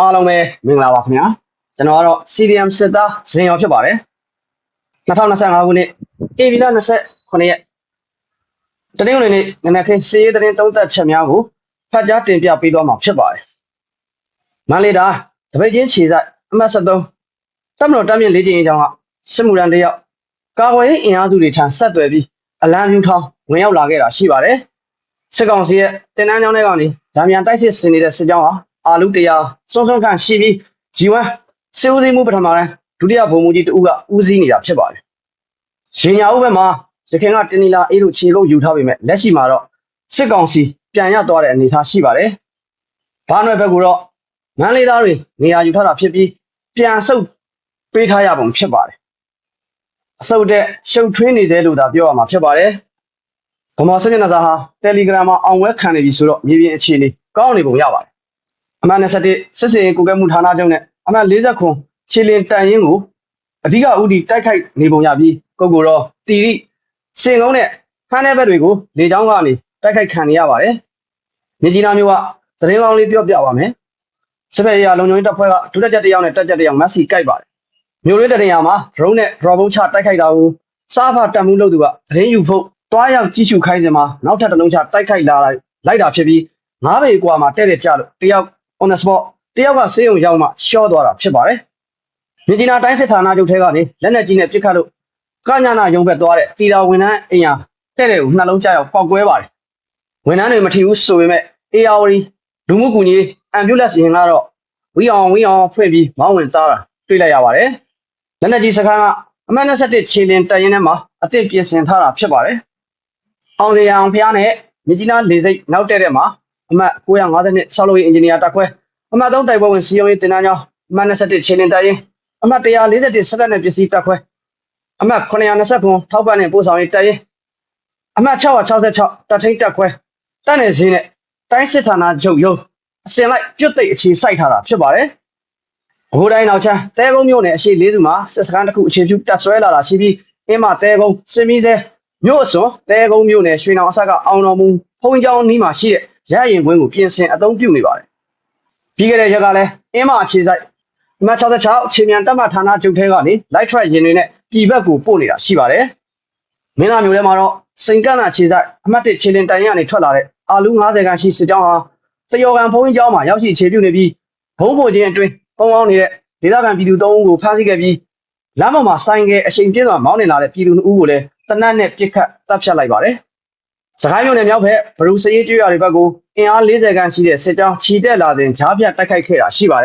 အားလုံးပဲမင်္ဂလာပါခင်ဗျာကျွန်တော်ကတော့ CDM စစ်သားဇင်ရောဖြစ်ပါတယ်2025ခုနှစ်ဧပြီလ29ရက်တနင်္ဂနွေနေ့နနက်ခင်းစီးရဲတဲ့တုံးသက်ချက်များကိုဖတ်ကြားတင်ပြပေးသွားမှာဖြစ်ပါတယ်မန္တလေးတိုင်းတပိတ်ချင်းခြေဆိုင်အမှတ်73တမတော်တမ်းမြင့်လေးချင်းအကြောင်းကစစ်မှုရန်တယောက်ကာကွယ်ရေးအင်အားစုတွေထံဆက်သွယ်ပြီးအလံဖြူထောင်းဝင်ရောက်လာခဲ့တာရှိပါတယ်စစ်ကောင်စီရဲ့တင်နန်းကျောင်းထဲကနေဂျာမြန်တိုက်စစ်ဆင်နေတဲ့စစ်ကြောင်းဟာ အာလူတရားစွန်းစွန်းခန့်ရှိပြီးဂျီဝမ်စေဦးစီးမှုပထမပိုင်းဒုတိယဗိုလ်မှူးကြီးတဦးကဦးစီးနေတာဖြစ်ပါတယ်။ရှင်ညာဦးဘက်မှာရခိုင်ကတင်းနီလာအေးတို့ခြေကုပ်ယူထားပေမဲ့လက်ရှိမှာတော့စစ်ကောင်စီပြန်ရသွားတဲ့အနေအထားရှိပါတယ်။ဘာနွယ်ဘက်ကတော့မန်းလေးသားတွေနေရာယူထားတာဖြစ်ပြီးပြန်ဆုတ်ပေးထားရပုံဖြစ်ပါတယ်။အဆုတ်တဲ့ရှုပ်ထွေးနေသေးလို့သာပြောရမှာဖြစ်ပါတယ်။ဗမာစစ်မျက်နှာစာဟာ Telegram မှာအောင်ဝဲခံနေပြီဆိုတော့မြေပြင်အခြေအနေကောင်းနေပုံရပါတယ်။ အမှန်21စစ်စင်ကိုကဲမှုဌာနချုပ်နဲ့အမှန်40ခွန်ခြေလင်တန်ရင်ကိုအဓိကဥတီတိုက်ခိုက်နေပုံရပြီးကိုကိုတော့တီရိစင်ကုန်းနဲ့ဖမ်းတဲ့ဘက်တွေကိုလေချောင်းကနေတိုက်ခိုက်ခံနေရပါတယ်။မြကြီးနားမျိုးကသတင်းကောင်းလေးပြောပြပါမယ်။စစ်ဘက်ရေးလုံခြုံရေးတပ်ဖွဲ့ကဒုတက်ချက်တစ်ယောက်နဲ့တက်ချက်တစ်ယောက်မက်ဆီကိုက်ပါတယ်။မျိုးလေးတရင်ရမှာ drone နဲ့ drop ဘုံချတိုက်ခိုက်တာကိုစားဖာတန်မှုလုပ်သူကသတင်းယူဖို့တွားရောက်ကြီးစုခိုင်းစင်မှာနောက်ထပ်တစ်လုံးချတိုက်ခိုက်လာလိုက်လိုက်တာဖြစ်ပြီးငါးပေကွာမှာတဲ့တဲ့ကြလို့တယောက် on the spot တယောက်ကဆေးရုံရောက်မှရှော့သွားတာဖြစ်ပါတယ်။မြကြီးနားတိုင်းစစ်ဌာနချုပ်ထဲကနေလက်နက်ကြီးနဲ့ပစ်ခတ်လို့ကညာနာရုံဘက်သွားတဲ့တီတာဝန်ထမ်းအိမ်ယာတဲ့တဲ့ကိုနှလုံးကြောက်ပောက်ကွဲပါတယ်။ဝန်ထမ်းတွေမထီဘူးဆိုပေမဲ့ ARD လူမှုကူညီအမ်ဘူလန့်ရင်ကတော့ဝီအောင်ဝီအောင်ဖွင့်ပြီးမောင်းဝင်သားတာတွေ့လိုက်ရပါတယ်။လက်နက်ကြီးစခန်းကအမှတ်27ခြေလင်တက်ရင်ထဲမှာအသစ်ပြင်ဆင်ထားတာဖြစ်ပါတယ်။အောင်စရာအောင်ဖျားနဲ့မြကြီးနားလေစိတ်နောက်တဲ့တဲ့မှာ အမှတ်950ဆောက်လုပ်ရေးအင်ဂျင်နီယာတက်ခွဲအမှတ်3တိုက်ပွဲဝင်စီယုံရေးတင်တန်းကျောင်းအမှတ်27ခြေလင်တက်ရင်အမှတ်141စက်တက်နဲ့ပစ္စည်းတက်ခွဲအမှတ်920ခွန်ထောက်ပံ့နဲ့ပို့ဆောင်ရေးတက်ရင်အမှတ်666တက်ထိန်တက်ခွဲတက်နေစင်းနဲ့တိုင်းစစ်ဌာနချုပ်ရုံးအစင်လိုက်ပြုတ်သိပ်အခြေစိုက်ထားတာဖြစ်ပါတယ်။ဘိုးတိုင်းနောက်ချမ်းတဲကုန်းမြို့နယ်အရှိလေးစုမှာစစ်စခန်းတစ်ခုအခြေပြုတက်ဆွဲလာတာရှိပြီးအင်းမတဲကုန်းစင်မီစဲမြို့အစွန်တဲကုန်းမြို့နယ်ရွှေနောင်အဆက်ကအောင်တော်မူဖုံးကျောင်းနီးမှာရှိတဲ့ ရရင်ကွင်းကိုပြင်ဆင်အသုံးပြုနေပါတယ်။ပြီးခဲ့တဲ့ရက်ကလည်းအင်းမအခြေစိုက်အမှတ်66အခြေမြန်တက်မှတ်ဌာနချုပ်ထဲကနေ light track ရင်တွေနဲ့ပြည်ဘက်ကိုပို့နေတာရှိပါတယ်။မင်းလာမျိုးထဲမှာတော့စိန်ကန့်နာခြေဆိုင်အမှတ်1ခြေလင်တိုင်ရကနေထွက်လာတဲ့အာလူ90ခန်းရှိစစ်ကြောင်းဟာစယောကန်ဘုံကျောင်းမှာရောက်ရှိခြေပြုတ်နေပြီးဘုံဖို့ချင်းအတွင်းပုံပေါင်းနေတဲ့ဒေသခံပြည်သူ၃ဦးကိုဖမ်းဆီးခဲ့ပြီးလမ်းပေါ်မှာဆိုင်ကယ်အချိန်ပြည့်စွာမောင်းနေလာတဲ့ပြည်သူ2ဦးကိုလည်းတနတ်နဲ့ပစ်ခတ်တပ်ဖြတ်လိုက်ပါတယ်။ စကိုင်းမြို့နယ်မြောက်ဘက်ဘရူစရေးကျွော်တွေဘက်ကိုအင်အား40ခန်းရှိတဲ့စစ်ကြောင်းခြီတက်လာတဲ့ဂျားပြတ်တိုက်ခိုက်ခဲ့တာရှိပါတယ်